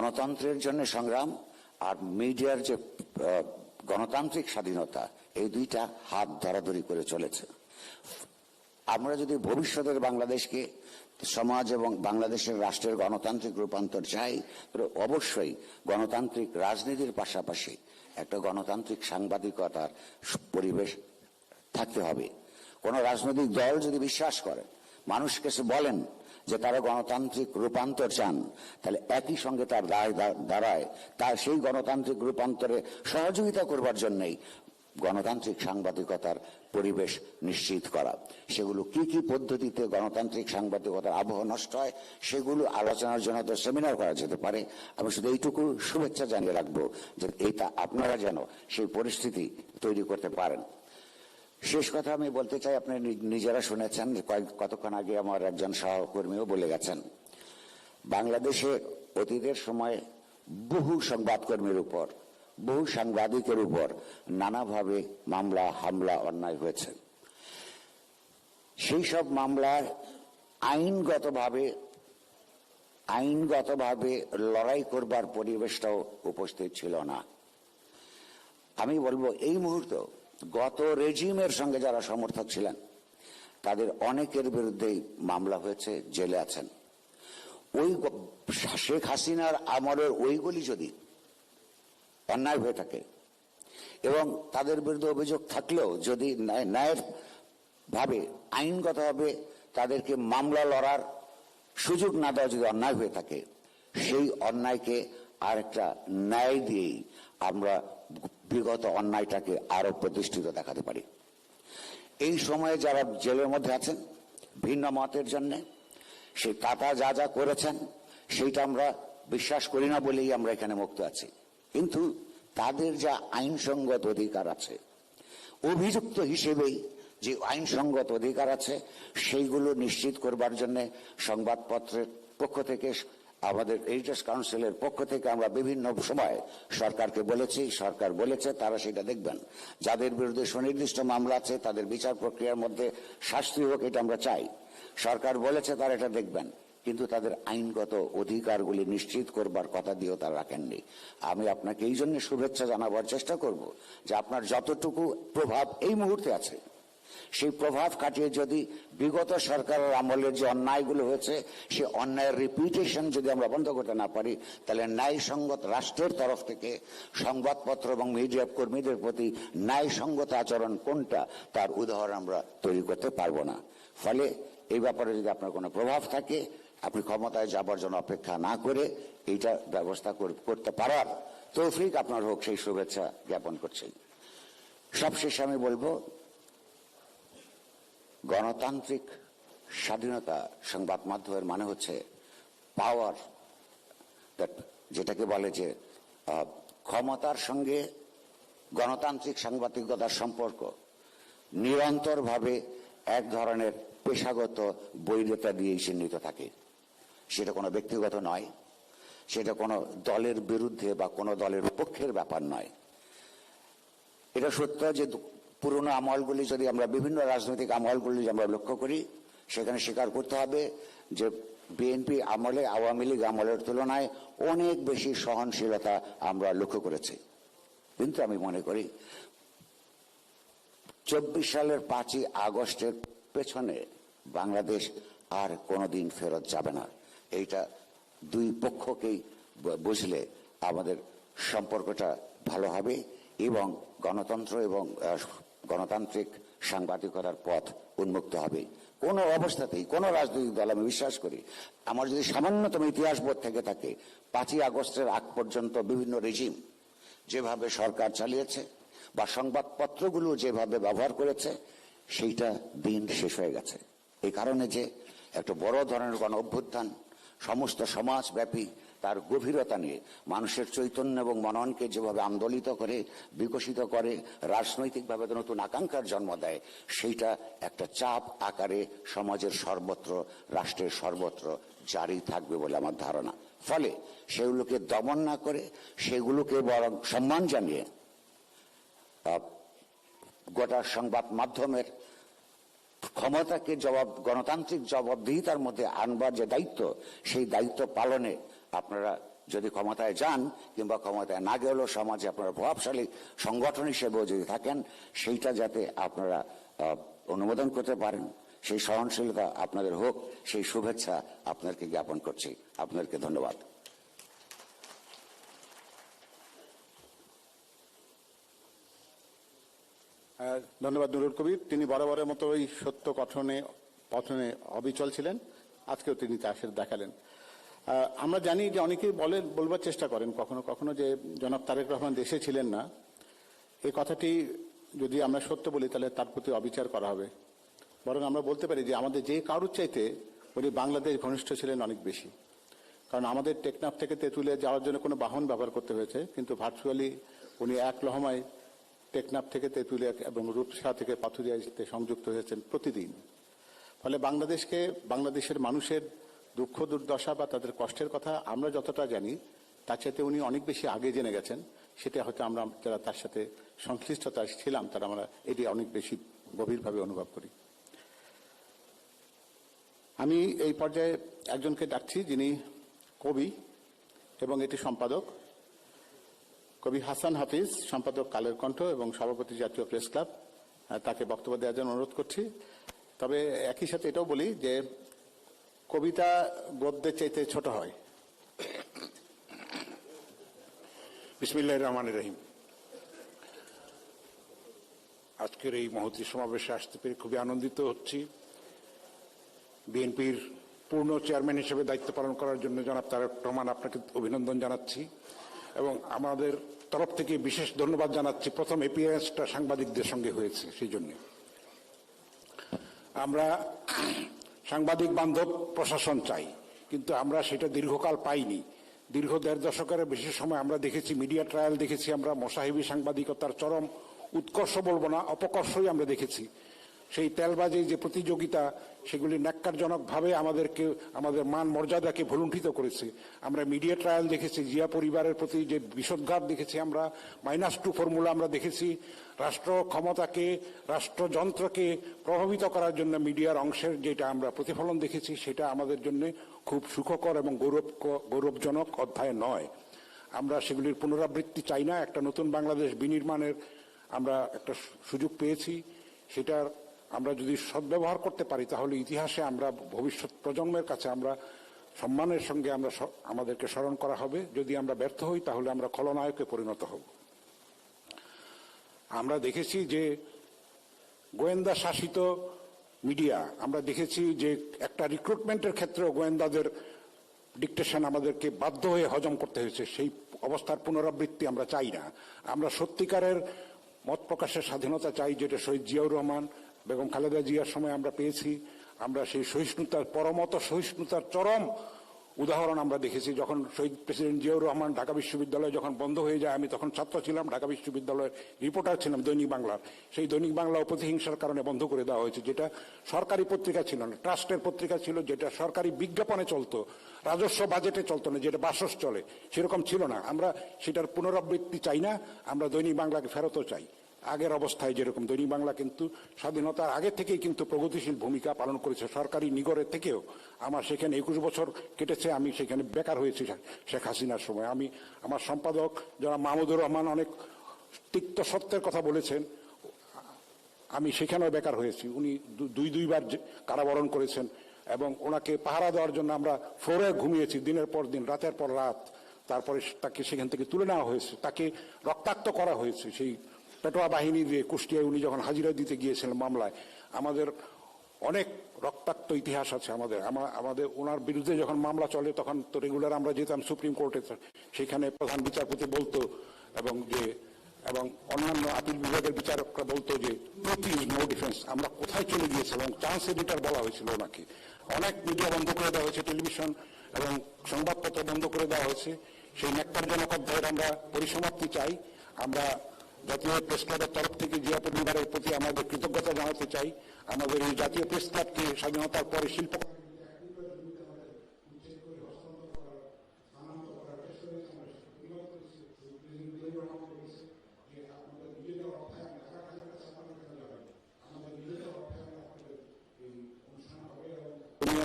গণতন্ত্রের জন্য সংগ্রাম আর মিডিয়ার যে গণতান্ত্রিক স্বাধীনতা, এই দুইটা হাত ধরাধরি করে চলেছে। আমরা যদি ভবিষ্যতের বাংলাদেশকে সমাজ এবং বাংলাদেশের রাষ্ট্রের গণতান্ত্রিক রূপান্তর চাই তবে অবশ্যই গণতান্ত্রিক রাজনীতির পাশাপাশি একটা গণতান্ত্রিক সাংবাদিকতার পরিবেশ থাকতে হবে। কোন রাজনৈতিক দল যদি বিশ্বাস করে, মানুষকে বলেন যে তারা গণতান্ত্রিক রূপান্তর চান, তাহলে একই সঙ্গে তার দায় দাঁড়ায়। তার সেই গণতান্ত্রিক রূপান্তরে সহযোগিতা করবার জন্যই গণতান্ত্রিক সাংবাদিকতার পরিবেশ নিশ্চিত করা। সেগুলো কি কি পদ্ধতিতে গণতান্ত্রিক সাংবাদিকতার আবহ নষ্ট হয়, সেগুলো আলোচনার জন্য তো সেমিনার করা যেতে পারে। আমি শুধু এইটুকু শুভেচ্ছা জানিয়ে রাখব যে এইটা আপনারা যেন সেই পরিস্থিতি তৈরি করতে পারেন। শেষ কথা আমি বলতে চাই, আপনি নিজেরা শুনেছেন কতক্ষণ আগে আমার একজন সহকর্মীও বলে গেছেন, বাংলাদেশে অতীতের সময় বহু সংবাদকর্মীর উপর, বহু সাংবাদিকের উপর নানাভাবে মামলা, হামলা, অন্যায় হয়েছে। সেই সব মামলার আইনগতভাবে আইনগতভাবে লড়াই করবার পরিবেশটাও উপস্থিত ছিল না। আমি বলব, এই মুহূর্তে গত রেজিমের সঙ্গে যারা সমর্থক ছিলেন, তাদের অনেকের বিরুদ্ধেই মামলা হয়েছে, জেলে আছেন। ওই শেখ হাসিনার আমলের ওইগুলি যদি অন্যায় হয়ে থাকে এবং তাদের বিরুদ্ধে অভিযোগ থাকলেও যদি ন্যায়ের ভাবে, আইনগতভাবে তাদেরকে মামলা লড়ার সুযোগ না দেওয়া যদি অন্যায় হয়ে থাকে, সেই অন্যায়কে আরেকটা ন্যায় দিয়েই আমরা বিগত অন্যায়টাকে আরও প্রতিষ্ঠিত দেখাতে পারি। এই সময়ে যারা জেলের মধ্যে আছেন, ভিন্ন মতের জন্য, সেই তাতা যা যা করেছেন, সেইটা আমরা বিশ্বাস করি না বলেই আমরা এখানে মুক্ত আছি। কিন্তু তাদের যা আইনসঙ্গত অধিকার আছে, অভিযুক্ত হিসেবেই যে আইনসঙ্গত অধিকার আছে, সেইগুলো নিশ্চিত করবার জন্য সংবাদপত্রের পক্ষ থেকে আমাদের এডিটার্স কাউন্সিলের পক্ষ থেকে আমরা বিভিন্ন সময় সরকারকে বলেছি, সরকার বলেছে, তারা সেটা দেখবেন। যাদের বিরুদ্ধে সুনির্দিষ্ট মামলা আছে, তাদের বিচার প্রক্রিয়ার মধ্যে শাস্তি হোক, এটা আমরা চাই। সরকার বলেছে, তারা এটা দেখবেন। কিন্তু তাদের আইনগত অধিকারগুলি নিশ্চিত করবার কথা দিয়েও তারা রাখেননি। আমি আপনাকে এই জন্য শুভেচ্ছা জানাবার চেষ্টা করব যে আপনার যতটুকু প্রভাব এই মুহূর্তে আছে সেই প্রভাব কাটিয়ে যদি বিগত সরকারের আমলের যে অন্যায়গুলো হয়েছে, সে অন্যায়ের রিপিটেশন যদি আমরা বন্ধ করতে না পারি, তাহলে ন্যায়সঙ্গত রাষ্ট্রের তরফ থেকে সংবাদপত্র এবং মিডিয়া কর্মীদের প্রতি ন্যায়সঙ্গত আচরণ কোনটা, তার উদাহরণ আমরা তৈরি করতে পারব না। ফলে এই ব্যাপারে যদি আপনার কোনো প্রভাব থাকে, আপনি ক্ষমতায় যাবার জন্য অপেক্ষা না করে এইটা ব্যবস্থা করতে পারার তৌফিক আপনার হোক, সেই শুভেচ্ছা জ্ঞাপন করছি। সবশেষে আমি বলব গণতান্ত্রিক স্বাধীনতা সংবাদ মাধ্যমের মানে হচ্ছে পাওয়ার যেটাকে বলে যে ক্ষমতার সঙ্গে গণতান্ত্রিক সাংবাদিকতার সম্পর্ক নিরন্তরভাবে এক ধরনের পেশাগত বৈধতা দিয়েই চিহ্নিত থাকে। সেটা কোনো ব্যক্তিগত নয়, সেটা কোনো দলের বিরুদ্ধে বা কোনো দলের পক্ষের ব্যাপার নয়। এটা সত্য যে পুরনো আমলগুলি যদি আমরা, বিভিন্ন রাজনৈতিক আমলগুলি আমরা লক্ষ্য করি, সেখানে স্বীকার করতে হবে যে বিএনপি আমলে, আওয়ামী লীগ আমলের তুলনায় অনেক বেশি সহনশীলতা আমরা লক্ষ্য করেছি। কিন্তু আমি মনে করি, চব্বিশ সালের পাঁচই আগস্টের পেছনে বাংলাদেশ আর কোনোদিন ফেরত যাবে না। এইটা দুই পক্ষকেই বুঝলে আমাদের সম্পর্কটা ভালো হবে এবং গণতন্ত্র এবং গণতান্ত্রিক সাংবাদিকতার পথ উন্মুক্ত হবে। কোনো অবস্থাতেই, কোনো রাজনৈতিক দল আমি বিশ্বাস করি, আমার যদি সামান্যতম ইতিহাস বোধ থেকে থাকে, পাঁচই আগস্টের আগ পর্যন্ত বিভিন্ন রেজিম যেভাবে সরকার চালিয়েছে বা সংবাদপত্রগুলো যেভাবে ব্যবহার করেছে, সেইটা দিন শেষ হয়ে গেছে। এই কারণে যে একটা বড় ধরনের গণ অভ্যুত্থান সমস্ত সমাজব্যাপী তার গভীরতা নিয়ে মানুষের চৈতন্য এবং মননকে যেভাবে আন্দোলিত করে, বিকশিত করে, রাজনৈতিকভাবে নতুন আকাঙ্ক্ষার জন্ম দেয়, সেইটা একটা চাপ আকারে সমাজের সর্বত্র, রাষ্ট্রের সর্বত্র জারি থাকবে বলে আমার ধারণা। ফলে সেগুলোকে দমন না করে, সেগুলোকে বরং সম্মান জানিয়ে গোটা সংবাদ মাধ্যমের ক্ষমতাকে জবাব, গণতান্ত্রিক জবাবদিহিতার মধ্যে আনবার যে দায়িত্ব, সেই দায়িত্ব পালনে আপনারা যদি ক্ষমতায় যান কিংবা ক্ষমতায় না গেলেও সমাজে আপনারা প্রভাবশালী সংগঠন হিসেবেও যদি থাকেন, সেইটা যাতে আপনারা অনুমোদন করতে পারেন, সেই সহনশীলতা আপনাদের হোক, সেই শুভেচ্ছা আপনাদেরকে জ্ঞাপন করছি। আপনাদেরকে ধন্যবাদ। ধন্যবাদ নুরুল কবির। তিনি বরাবরের মতো ওই সত্য কথনে পঠনে অবিচল ছিলেন। আজকেও তিনি তা দেখালেন। আমরা জানি যে অনেকেই বলেন বলবার চেষ্টা করেন কখনো কখনো যে জনাব তারেক রহমান দেশে ছিলেন না। এই কথাটি যদি আমরা সত্য বলি, তাহলে তার প্রতি অবিচার করা হবে। বরং আমরা বলতে পারি যে আমাদের যে কারুর চাইতে উনি বাংলাদেশ ঘনিষ্ঠ ছিলেন অনেক বেশি। কারণ আমাদের টেকনাফ থেকে তেঁতুলিয়া যাওয়ার জন্য কোনো বাহন ব্যবহার করতে হয়েছে, কিন্তু ভার্চুয়ালি উনি এক লহমায় টেকনাফ থেকে তেঁতুলিয়া এবং রূপসা থেকে পাথুরিয়া সংযুক্ত হয়েছেন প্রতিদিন। ফলে বাংলাদেশকে, বাংলাদেশের মানুষের দুঃখ, দুর্দশা বা তাদের কষ্টের কথা আমরা যতটা জানি, তার চাইতে উনি অনেক বেশি আগে জেনে গেছেন। সেটা হয়তো আমরা যারা তার সাথে সংশ্লিষ্টতা ছিলাম, তারা আমরা এটি অনেক বেশি গভীরভাবে অনুভব করি। আমি এই পর্যায়ে একজনকে ডাকছি, যিনি কবি এবং এটি সম্পাদক। কবি হাসান হাফিজ, সম্পাদক কালের কণ্ঠ এবং সভাপতি জাতীয় প্রেস ক্লাব। তাকে বক্তব্য দেওয়ার জন্য অনুরোধ করছি। তবে একই সাথে এটাও বলি যে কবিতা গদ্যের চাইতে ছোট হয়। বিসমিল্লাহ রহমান রহিম। আজকের এই মহতী সমাবেশে আসতে পেরে খুবই আনন্দিত হচ্ছি। বিএনপির পূর্ণ চেয়ারম্যান হিসেবে দায়িত্ব পালন করার জন্য জনাব তারেক রহমান আপনাকে অভিনন্দন জানাচ্ছি এবং আমাদের তরফ থেকে বিশেষ ধন্যবাদ জানাচ্ছি। প্রথম এপিএসটা সাংবাদিকদের সঙ্গে হয়েছে, সেই জন্য। আমরা সাংবাদিক বান্ধব প্রশাসন চাই, কিন্তু আমরা সেটা দীর্ঘকাল পাইনি। দীর্ঘ দেড় দশকের বেশি সময় আমরা দেখেছি, মিডিয়া ট্রায়াল দেখেছি, আমরা মশাহিবী সাংবাদিকতার চরম উৎকর্ষ বলব না, অপকর্ষই আমরা দেখেছি। সেই তেলবাজি যে প্রতিযোগিতা, সেগুলি ন্যাক্কারজনকভাবে আমাদেরকে, আমাদের মান মর্যাদাকে ভুলুণ্ঠিত করেছে। আমরা মিডিয়া ট্রায়াল দেখেছি, জিয়া পরিবারের প্রতি যে বিষোদ্ঘাত দেখেছি আমরা মাইনাস টু ফর্মুলা আমরা দেখেছি। রাষ্ট্র ক্ষমতাকে, রাষ্ট্রযন্ত্রকে প্রভাবিত করার জন্য মিডিয়ার অংশের যেটা আমরা প্রতিফলন দেখেছি, সেটা আমাদের জন্য খুব সুখকর এবং গৌরব, গৌরবজনক অধ্যায় নয়। আমরা সেগুলির পুনরাবৃত্তি চাই না। একটা নতুন বাংলাদেশ বিনির্মাণের আমরা একটা সুযোগ পেয়েছি। সেটার আমরা যদি সদ্ব্যবহার করতে পারি, তাহলে ইতিহাসে আমরা, ভবিষ্যৎ প্রজন্মের কাছে আমরা সম্মানের সঙ্গে আমরা আমাদেরকে স্মরণ করা হবে। যদি আমরা ব্যর্থ হই, তাহলে আমরা খলনায়কে পরিণত হব। আমরা দেখেছি যে গোয়েন্দা শাসিত মিডিয়া, আমরা দেখেছি যে একটা রিক্রুটমেন্টের ক্ষেত্রেও গোয়েন্দাদের ডিকটেশন আমাদেরকে বাধ্য হয়ে হজম করতে হয়েছে। সেই অবস্থার পুনরাবৃত্তি আমরা চাই না। আমরা সত্যিকারের মত প্রকাশের স্বাধীনতা চাই, যেটা শহীদ জিয়াউর রহমান বেগম খালেদা জিয়ার সময় আমরা পেয়েছি, আমরা সেই সহিষ্ণুতার, পরমত সহিষ্ণুতার চরম উদাহরণ আমরা দেখেছি। যখন শহীদ প্রেসিডেন্ট জিয়াউর রহমান ঢাকা বিশ্ববিদ্যালয় যখন বন্ধ হয়ে যায়, আমি তখন ছাত্র ছিলাম, ঢাকা বিশ্ববিদ্যালয়ের রিপোর্টার ছিলাম দৈনিক বাংলার সেই দৈনিক বাংলা প্রতিহিংসার কারণে বন্ধ করে দেওয়া হয়েছে, যেটা সরকারি পত্রিকা ছিল না, ট্রাস্টের পত্রিকা ছিল, যেটা সরকারি বিজ্ঞাপনে চলতো, রাজস্ব বাজেটে চলতো না, যেটা বাসস চলে, সেরকম ছিল না। আমরা সেটার পুনরাবৃত্তি চাই না, আমরা দৈনিক বাংলাকে ফেরতও চাই। আগের অবস্থায় যেরকম দৈনিক বাংলা কিন্তু স্বাধীনতার আগে থেকেই কিন্তু প্রগতিশীল ভূমিকা পালন করেছে সরকারি নিগরের থেকেও। আমার সেখানে একুশ বছর কেটেছে, আমি সেখানে বেকার হয়েছি শেখ হাসিনার সময়। আমি আমার সম্পাদক যারা মাহমুদুর রহমান অনেক তিক্ত সত্যের কথা বলেছেন, আমি সেখানেও বেকার হয়েছি। উনি দুই দুইবার কারাবরণ করেছেন এবং ওনাকে পাহারা দেওয়ার জন্য আমরা ফ্লোরে ঘুমিয়েছি দিনের পর দিন, রাতের পর রাত। তারপরে তাকে সেখান থেকে তুলে নেওয়া হয়েছে। তাকে রক্তাক্ত করা হয়েছে সেই পেটোয়া বাহিনী দিয়ে কুষ্টিয়ায় উনি যখন হাজিরা দিতে গিয়েছিলেন মামলায়, আমাদের অনেক রক্তাক্ত ইতিহাস আছে আমাদের। আমাদের ওনার বিরুদ্ধে যখন মামলা চলে, তখন তো রেগুলার আমরা যেতাম সুপ্রিম কোর্টে, সেখানে প্রধান বিচারপতি বলতো এবং যে, এবং অন্যান্য আপিল বিভাগের বিচারকরা বলতো যে প্রতি নো ডিফেন্স আমরা কোথায় চলে গিয়েছিলাম চান্স এডিটার বলা হয়েছিল ওনাকে। অনেক মিডিয়া বন্ধ করে দেওয়া হয়েছে, টেলিভিশন এবং সংবাদপত্র বন্ধ করে দেওয়া হয়েছে। সেই ন্যাক্কারজনক অধ্যায়ের আমরা পরিসমাপ্তি চাই। আমরা জাতীয় প্রেস ক্লাবের তরফ থেকে জিয়া পরিবারের প্রতি আমাদের কৃতজ্ঞতা জানাতে চাই, আমাদের এই জাতীয় প্রেস ক্লাবকে স্বাধীনতার পরে শিল্প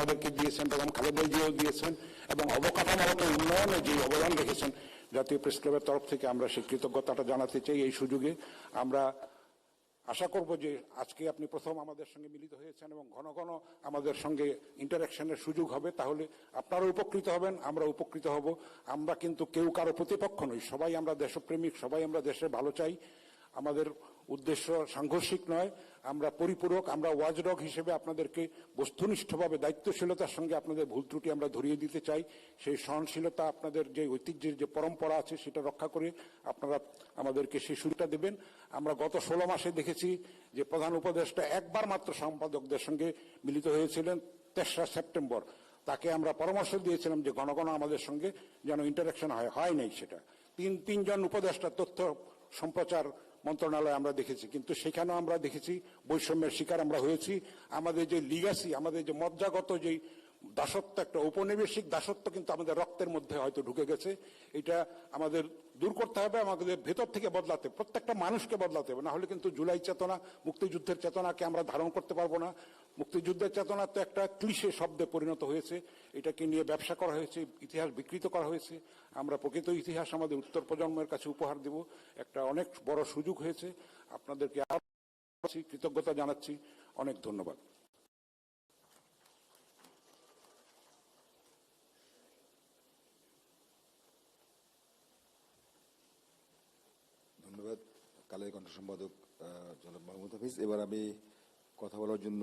আমাদেরকে দিয়েছেন বেগম খালেদা দিয়েছেন, এবং অবকাঠামোগত উন্নয়নে যে অবদান রেখেছেন জাতীয় প্রেস ক্লাবের তরফ থেকে আমরা সেই কৃতজ্ঞতাটা জানাতে চাই এই সুযোগে। আমরা আশা করব যে আজকে আপনি প্রথম আমাদের সঙ্গে মিলিত হয়েছেন এবং ঘন ঘন আমাদের সঙ্গে ইন্টারাকশনের সুযোগ হবে, তাহলে আপনারা উপকৃত হবেন, আমরা উপকৃত হব। আমরা কিন্তু কেউ কারও প্রতিপক্ষ নই, সবাই আমরা দেশপ্রেমিক, সবাই আমরা দেশে ভালো চাই। আমাদের উদ্দেশ্য সাংঘর্ষিক নয়। আমরা পরিপূরক, আমরা ওয়াজডগ হিসেবে আপনাদেরকে বস্তুনিষ্ঠভাবে, দায়িত্বশীলতার সঙ্গে আপনাদের ভুল ত্রুটি আমরা ধরিয়ে দিতে চাই। সেই সহনশীলতা আপনাদের যে ঐতিহ্যের যে পরম্পরা আছে, সেটা রক্ষা করে আপনারা আমাদেরকে সেই সুযোগটা দেবেন। আমরা গত ষোলো মাসে দেখেছি যে প্রধান উপদেষ্টা একবার মাত্র সম্পাদকদের সঙ্গে মিলিত হয়েছিলেন তেসরা সেপ্টেম্বর। তাকে আমরা পরামর্শ দিয়েছিলাম যে ঘন আমাদের সঙ্গে যেন ইন্টারাকশন হয় হয় নাই সেটা। তিন, তিনজন উপদেষ্টা তথ্য সম্প্রচার মন্ত্রণালয় আমরা দেখেছি, কিন্তু সেখানেও আমরা দেখেছি বৈষম্যের শিকার আমরা হয়েছি। আমাদের যে লিগাসি আমাদের যে মজ্জাগত যে দাসত্ব, একটা ঔপনিবেশিক দাসত্ব কিন্তু আমাদের রক্তের মধ্যে হয়তো ঢুকে গেছে। এটা আমাদের দূর করতে হবে, আমাদের ভেতর থেকে বদলাতে, প্রত্যেকটা মানুষকে বদলাতে হবে। না হলে কিন্তু জুলাই চেতনা, মুক্তিযুদ্ধের চেতনাকে আমরা ধারণ করতে পারব না। মুক্তিযুদ্ধের চেতনা তো একটা ক্লিশে শব্দে পরিণত হয়েছে। এটাকে নিয়ে ব্যবসা করা হয়েছে, ইতিহাস বিকৃত করা হয়েছে। আমরা প্রকৃত ইতিহাস আমাদের উত্তর প্রজন্মের কাছে উপহার দেব। একটা অনেক বড় সুযোগ হয়েছে। আপনাদেরকে আরও কৃতজ্ঞতা জানাচ্ছি। অনেক ধন্যবাদ। ধন্যবাদ, কালের কণ্ঠ সম্পাদক জনাব মাহমুদ হাফিজ। এবার আমি কথা বলার জন্য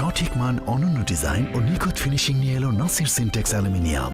সঠিক মান অনন্য ডিজাইন ও নিখুঁত ফিনিশিং নিয়ে এলো নাসির সিনটেক্স অ্যালুমিনিয়াম।